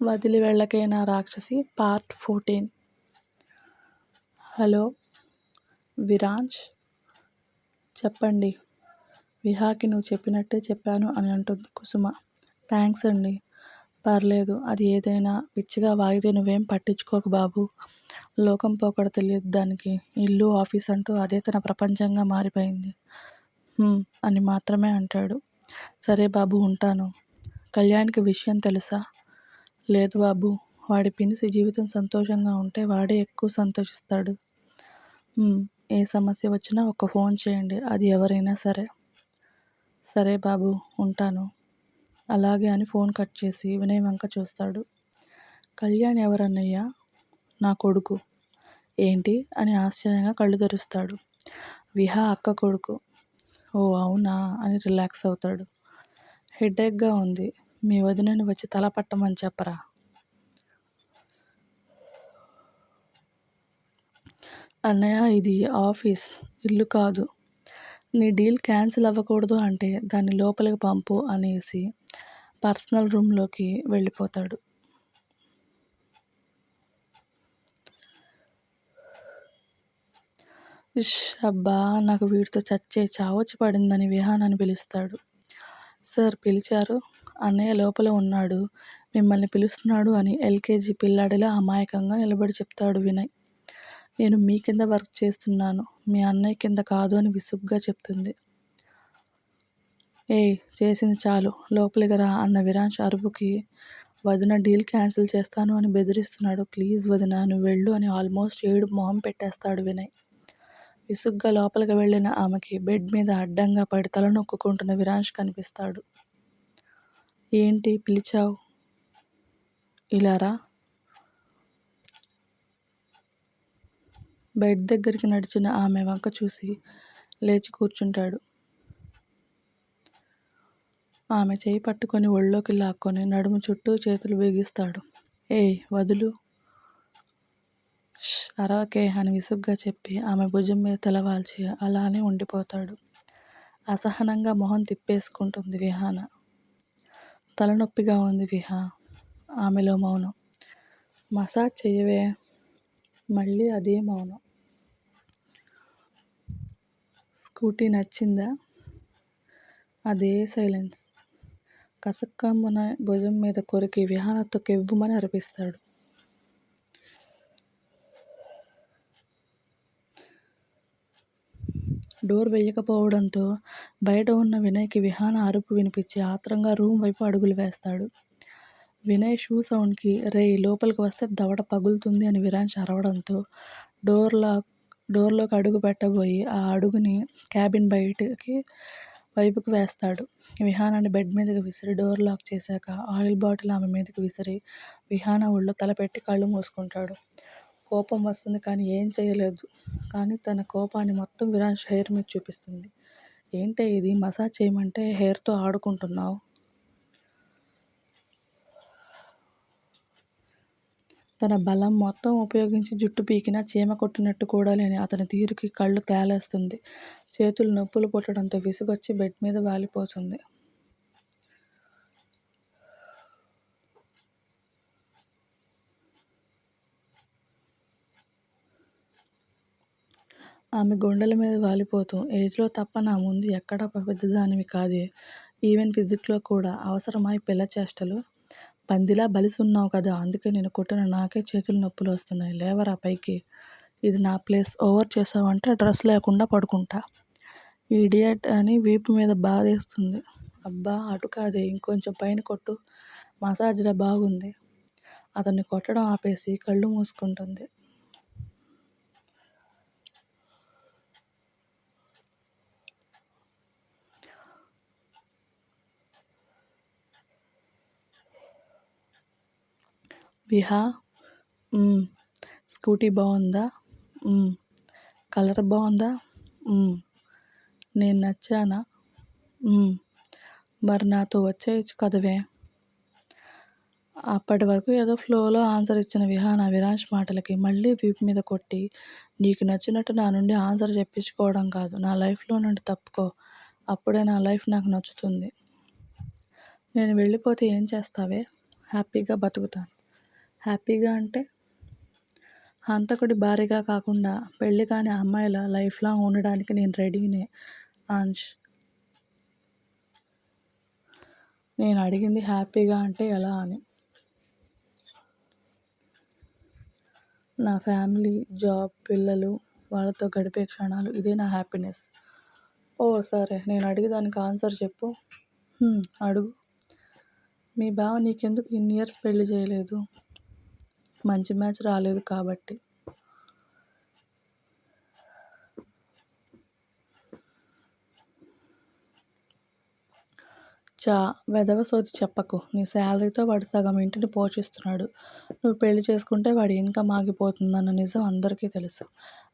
వదిలి వెళ్ళకే నా రాక్షసి పార్ట్ ఫోర్టీన్. హలో విరాంజ్? చెప్పండి. విహాకి నువ్వు చెప్పినట్టే చెప్పాను అని అంటుంది కుసుమ. థ్యాంక్స్ అండి. పర్లేదు అది ఏదైనా పిచ్చిగా వాగితే నువ్వేం పట్టించుకోకు బాబు. లోకం పోకడ తెలియదు దానికి. ఇల్లు ఆఫీస్ అంటూ అదే తన ప్రపంచంగా మారిపోయింది. అని మాత్రమే అంటాడు. సరే బాబు ఉంటాను. కళ్యాణ్కి విషయం తెలుసా? లేదు బాబు వాడి పినిసి జీవితం సంతోషంగా ఉంటే వాడే ఎక్కువ సంతోషిస్తాడు. ఏ సమస్య వచ్చినా ఒక ఫోన్ చేయండి అది ఎవరైనా సరే. సరే బాబు ఉంటాను. అలాగే అని ఫోన్ కట్ చేసి వినయ్ వంక చూస్తాడు. కళ్యాణ్ ఎవరన్నయ్యా? నా కొడుకు. ఏంటి? అని ఆశ్చర్యంగా కళ్ళు తెరుస్తాడు. విహా అక్క కొడుకు. ఓ అవునా? అని రిలాక్స్ అవుతాడు. హెడేక్గా ఉంది. మీ వదినని వచ్చి తల పట్టమని చెప్పరా? అన్నయ్య ఇది ఆఫీస్ ఇల్లు కాదు. నీ డీల్ క్యాన్సిల్ అవ్వకూడదు అంటే దాన్ని లోపలికి పంపు అనేసి పర్సనల్ రూమ్లోకి వెళ్ళిపోతాడు. ఇష్ అబ్బా నాకు వీటితో చచ్చే చావొచ్చి పడిందని విహానాన్ని పిలుస్తాడు. సార్ పిలిచారు? అన్నయ్య లోపల ఉన్నాడు. మిమ్మల్ని పిలుస్తున్నాడు అని ఎల్కేజీ పిల్లాడిలా అమాయకంగా నిలబడి చెప్తాడు వినయ్. నేను మీ కింద వర్క్ చేస్తున్నాను. మీ అన్నయ్య కింద కాదు అని విసుగ్గా చెప్తుంది. ఏయ్ చేసింది చాలు. లోపలికి రా అన్న విరాంశ్ అరుపుకి వదిన డీల్ క్యాన్సిల్ చేస్తాను అని బెదిరిస్తున్నాడు. ప్లీజ్ వదిన నువ్వు వెళ్ళు అని ఆల్మోస్ట్ ఏడు మొహం పెట్టేస్తాడు వినయ్. విసుగ్గా లోపలికి వెళ్ళిన ఆమెకి బెడ్ మీద అడ్డంగా పడి తల నొక్కుంటున్న విరాంశ్ కనిపిస్తాడు. ఏంటి పిలిచావు? ఇలారా? బెడ్ దగ్గరికి నడిచిన ఆమె వంక చూసి లేచి కూర్చుంటాడు. ఆమె చేయి పట్టుకొని ఒళ్ళోకి లాక్కొని నడుము చుట్టూ చేతులు బిగిస్తాడు. ఏయ్ వదులు. అరవకే అని విసుగ్గా చెప్పి ఆమె భుజం మీద తెలవాల్చి అలానే ఉండిపోతాడు. అసహనంగా మొహం తిప్పేసుకుంటుంది విహాన. తలనొప్పిగా ఉంది విహా. ఆమెలో మౌనం. మసాజ్ చెయ్యవే. మళ్ళీ అదే మౌనం. స్కూటీ నచ్చిందా? అదే సైలెన్స్. కసక్కమ్మన భుజం మీద కొరికి విహానతో కెవ్వుమని అరిపిస్తాడు. డోర్ వేయకపోవడంతో బయట ఉన్న వినయ్కి విహాన అరుపు వినిపించి ఆత్రంగా రూమ్ వైపు అడుగులు వేస్తాడు. వినయ్ షూ సౌండ్కి రే లోపలికి వస్తే దవడ పగులుతుంది అని విరాంశ్ అరవడంతో డోర్ లాక్ డోర్లోకి అడుగు పెట్టబోయి ఆ అడుగుని క్యాబిన్ బయటకి వైపుకి వేస్తాడు. విహానాన్ని బెడ్ మీదకి విసిరి డోర్ లాక్ చేశాక ఆయిల్ బాటిల్ ఆమె మీదకి విసిరి విహాన ఒళ్ళో తలపెట్టి కళ్ళు మూసుకుంటాడు. కోపం వస్తుంది కానీ ఏం చేయలేదు. కానీ తన కోపాన్ని మొత్తం విరాంశ్ హెయిర్ మీద చూపిస్తుంది. ఏంటే ఇది? మసాజ్ చేయమంటే హెయిర్తో ఆడుకుంటున్నావు. తన బలం మొత్తం ఉపయోగించి జుట్టు పీకినా చీమ కొట్టినట్టు కూడా లేని అతని తీరుకి కళ్ళు తేలేస్తుంది. చేతులు నొప్పులు పుట్టడంతో విసుగొచ్చి బెడ్ మీద వాలిపోతుంది. ఆమె గుండెల మీద వాలిపోతూ ఏజ్లో తప్ప నా ముందు ఎక్కడా పెద్దదానివి కాదే. ఈవెన్ ఫిజిక్లో కూడా అవసరమా ఈ పిల్ల చేష్టలు పందిలా బలిసున్నావు కదా అందుకే నేను కొట్టిన నాకే చేతులు నొప్పులు వస్తున్నాయి. లేవరా పైకి. ఇది నా ప్లేస్. ఓవర్ చేసావంటే డ్రెస్ లేకుండా పడుకుంటా. ఇడియట్ అని వీపు మీద బాధేస్తుంది. అబ్బా అటు కాదే. ఇంకొంచెం పైన కొట్టు. మసాజ్లా బాగుంది. అతన్ని కొట్టడం ఆపేసి కళ్ళు మూసుకుంటుంది. విహా స్కూటీ బాగుందా కలర్ బాగుందా నేను నచ్చానా మరి నాతో వచ్చేయచ్చు కదవే. అప్పటి వరకు ఏదో ఫ్లోలో ఆన్సర్ ఇచ్చిన విహాన విరాంశ్ మాటలకి మళ్ళీ వీపు మీద కొట్టి నీకు నచ్చినట్టు నా నుండి ఆన్సర్ చెప్పించుకోవడం కాదు నా లైఫ్లో నుండి తప్పుకో అప్పుడే నా లైఫ్ నాకు నచ్చుతుంది. నేను వెళ్ళిపోతే ఏం చేస్తావే? హ్యాపీగా బతుకుతాను. హ్యాపీగా అంటే? హంతకుడి భార్యగా కాకుండా పెళ్ళి కాని అమ్మాయిల లైఫ్ లాంగ్ ఉండడానికి నేను రెడీనే. అంష్. నేను అడిగింది హ్యాపీగా అంటే ఎలా అని. నా ఫ్యామిలీ జాబ్ పిల్లలు వాళ్ళతో గడిపే క్షణాలు ఇదే నా హ్యాపీనెస్. ఓ సరే నేను అడిగి దానికి ఆన్సర్ చెప్పు. అడుగు. మీ బావ నీకెందుకు ఇన్ని ఇయర్స్ పెళ్ళి చేయలేదు? మంచి మ్యాచ్ రాలేదు కాబట్టి. చా వెధవ సోది చెప్పకు. నీ శాలరీతో వాడు సగం ఇంటిని పోషిస్తున్నాడు. నువ్వు పెళ్ళి చేసుకుంటే వాడి ఇన్కమ్ ఆగిపోతుందన్న నిజం అందరికీ తెలుసు.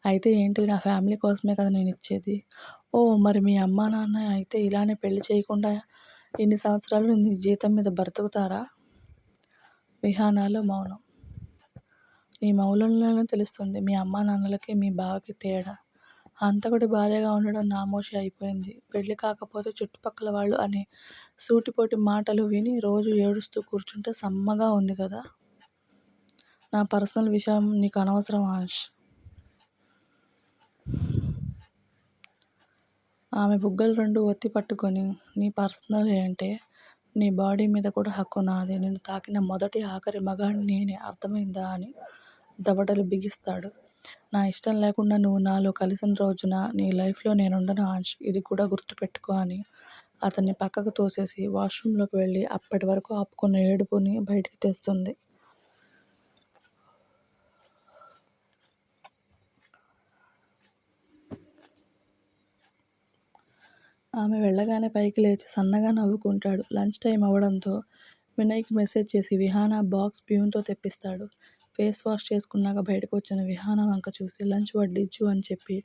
అయితే ఏంటి నా ఫ్యామిలీ కోసమే కదా నేను ఇచ్చేది? ఓ మరి మీ అమ్మా నాన్న అయితే ఇలానే పెళ్ళి చేయకుండా ఇన్ని సంవత్సరాలు నీ జీతం మీద బ్రతుకుతారా? విహానాలు మౌనం. నీ మౌనంలోనే తెలుస్తుంది. మీ అమ్మా నాన్నలకి మీ బావకి తేడా. హంతకుడి భార్యగా ఉండడం నామోషి అయిపోయింది. పెళ్ళి కాకపోతే చుట్టుపక్కల వాళ్ళు అనే సూటిపోటి మాటలు విని రోజు ఏడుస్తూ కూర్చుంటే సమ్మగా ఉంది కదా? నా పర్సనల్ విషయం నీకు అనవసరం ఆంష్. ఆమె బుగ్గలు రెండు ఒత్తి పట్టుకొని నీ పర్సనల్ ఏంటే? నీ బాడీ మీద కూడా హక్కు నాదే. నేను తాకిన మొదటి ఆఖరి మగాడిని నేనే. అర్థమైందా అని దవడలు బిగిస్తాడు. నా ఇష్టం లేకుండా నువ్వు నాలో కలిసిన రోజున నీ లైఫ్లో నేనుండను ఆంష్. ఇది కూడా గుర్తుపెట్టుకో అని అతన్ని పక్కకు తోసేసి వాష్రూమ్లోకి వెళ్ళి అప్పటి వరకు ఆపుకున్న ఏడుపుని బయటికి తెస్తుంది. ఆమె వెళ్ళగానే పైకి లేచి సన్నగా నవ్వుకుంటాడు. లంచ్ టైం అవ్వడంతో వినయ్కి మెసేజ్ చేసి విహాన బాక్స్ ప్యూన్తో తెప్పిస్తాడు. ఫేస్ వాష్ చేసుకున్నాక బయటకు వచ్చిన విహాన వంక చూసి లంచ్ వడ్డించు అని చెప్పి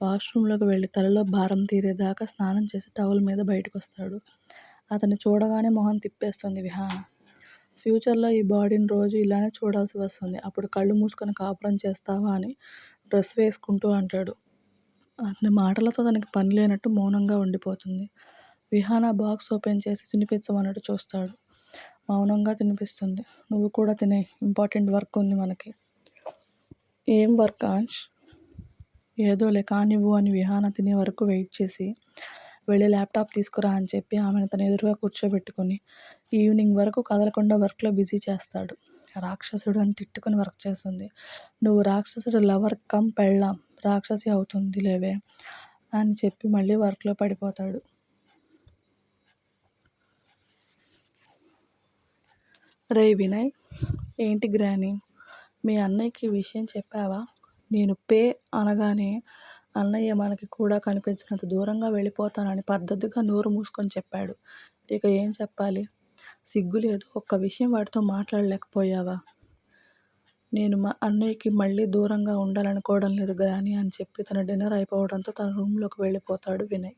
వాష్రూమ్లోకి వెళ్ళి తలలో భారం తీరేదాకా స్నానం చేసి టవల్ మీద బయటకు వస్తాడు అతన్ని చూడగానే మొహం తిప్పేస్తుంది విహాన. ఫ్యూచర్లో ఈ బాడీని రోజు ఇలానే చూడాల్సి వస్తుంది. అప్పుడు కళ్ళు మూసుకొని కాపురం చేస్తావా అని డ్రెస్ వేసుకుంటూ అంటాడు. అతని మాటలతో తనకి పని లేనట్టు మౌనంగా ఉండిపోతుంది. విహాన బాక్స్ ఓపెన్ చేసి తినిపించమన్నట్టు చూస్తాడు. మౌనంగా తినిపిస్తుంది. నువ్వు కూడా తినే ఇంపార్టెంట్ వర్క్ ఉంది మనకి. ఏం వర్క్ ఆంష్? ఏదోలే కానివ్వు అని విహాన తినే వరకు వెయిట్ చేసి వెళ్ళి ల్యాప్టాప్ తీసుకురా అని చెప్పి ఆమెను తన ఎదురుగా కూర్చోబెట్టుకొని ఈవినింగ్ వరకు కదలకుండా వర్క్లో బిజీ చేస్తాడు. రాక్షసుడు అని తిట్టుకుని వర్క్ చేస్తుంది. నువ్వు రాక్షసుడు లవర్ కమ్ పెళ్ళాం. రాక్షసి అవుతుంది లేవే అని చెప్పి మళ్ళీ వర్క్లో పడిపోతాడు. రే వినయ్ ఏంటి గ్రాని? మీ అన్నయ్యకి ఈ విషయం చెప్పావా? నేను పే అనగానే అన్నయ్య మనకి కూడా కనిపించినంత దూరంగా వెళ్ళిపోతానని పద్ధతిగా నోరు మూసుకొని చెప్పాడు. ఇక ఏం చెప్పాలి? సిగ్గు లేదు ఒక్క విషయం వాడితో మాట్లాడలేకపోయావా? నేను మా అన్నయ్యకి మళ్ళీ దూరంగా ఉండాలనుకోవడం లేదు గ్రాని అని చెప్పి తన డిన్నర్ అయిపోవడంతో తన రూమ్లోకి వెళ్ళిపోతాడు వినయ్.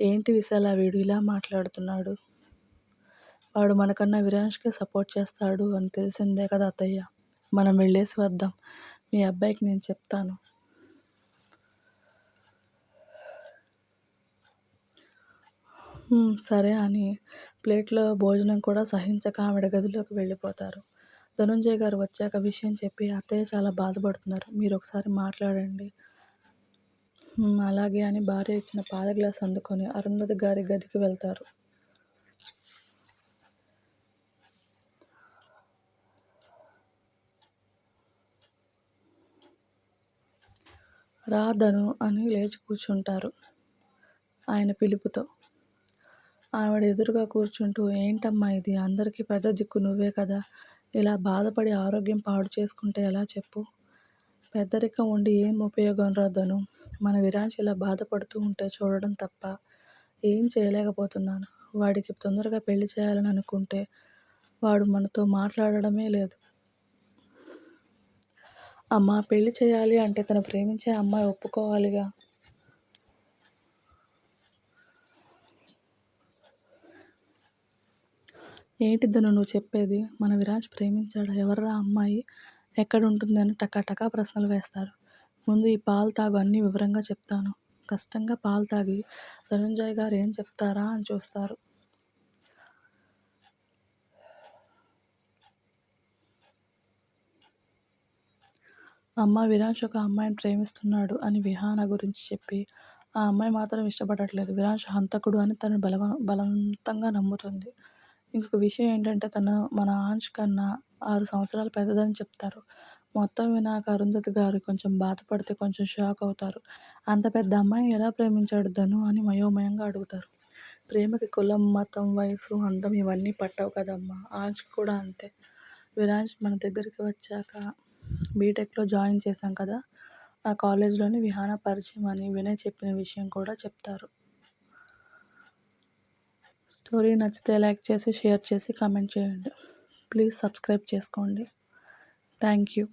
ఏంటి విశాల వీడు ఇలా మాట్లాడుతున్నాడు? వాడు మనకన్నా విరాన్ష్కే సపోర్ట్ చేస్తాడు అని తెలిసిందే కదా అత్తయ్య. మనం వెళ్ళేసి వద్దాం. మీ అబ్బాయికి నేను చెప్తాను. సరే అని ప్లేట్లో భోజనం కూడా సహించక ఆవిడ గదిలోకి వెళ్ళిపోతారు. ధనుంజయ్ గారు వచ్చాక విషయం చెప్పి అత్తయ్య చాలా బాధపడుతున్నారు. మీరు ఒకసారి మాట్లాడండి. అలాగే అని భార్య ఇచ్చిన పాల గ్లాస్ అందుకొని అరుంధతి గారి గదికి వెళ్తారు. రాధను అని లేచి కూర్చుంటారు ఆయన పిలుపుతో. ఆవిడ ఎదురుగా కూర్చుంటూ ఏంటమ్మా ఇది? అందరికీ పెద్ద దిక్కు నువ్వే కదా. ఇలా బాధపడి ఆరోగ్యం పాడు చేసుకుంటే ఎలా చెప్పు? పెద్దరికం ఉండి ఏం ఉపయోగం రాదను మన విరాంచి ఇలా బాధపడుతూ ఉంటే చూడడం తప్ప ఏం చేయలేకపోతున్నాను. వాడికి తొందరగా పెళ్ళి చేయాలని అనుకుంటే వాడు మనతో మాట్లాడడమే లేదు. అమ్మ పెళ్ళి చేయాలి అంటే తను ప్రేమించే అమ్మాయి ఒప్పుకోవాలిగా. ఏంటి ధను నువ్వు చెప్పేది? మన విరాజ్ ప్రేమించాడు? ఎవర్రా అమ్మాయి? ఎక్కడ ఉంటుంది అని టకాటకా ప్రశ్నలు వేస్తారు ముందు ఈ పాలు తాగు అన్ని వివరంగా చెప్తాను. కష్టంగా పాలు తాగి ధనుంజయ్ గారు ఏం చెప్తారా అని చూస్తారు. అమ్మ విరాంష్ ఒక అమ్మాయిని ప్రేమిస్తున్నాడు అని విహాన గురించి చెప్పి ఆ అమ్మాయి మాత్రం ఇష్టపడట్లేదు. విరాంష్ హంతకుడు అని తను బలవ బలవంతంగా నమ్ముతుంది. ఇంకొక విషయం ఏంటంటే తను మన ఆంష్ కన్నా ఆరు సంవత్సరాలు పెద్దదని చెప్తారు. మొత్తం వినాక అరుంధతి గారు కొంచెం బాధపడితే కొంచెం షాక్ అవుతారు. అంత పెద్ద అమ్మాయిని ఎలా ప్రేమించాడు ధను అని మయోమయంగా అడుగుతారు. ప్రేమకి కులం మతం వయసు అందం ఇవన్నీ పట్టవు కదమ్మా. ఆంజ్కి కూడా అంతే. విరాజ్ మన దగ్గరికి వచ్చాక బీటెక్లో జాయిన్ చేశాం కదా ఆ కాలేజ్లోని విహాన పరిచయం అని వినయ్ చెప్పిన విషయం కూడా చెప్తారు. స్టోరీ నచ్చితే లైక్ చేసి షేర్ చేసి కామెంట్ చేయండి. ప్లీజ్ సబ్స్క్రైబ్ చేసుకోండి. Thank you.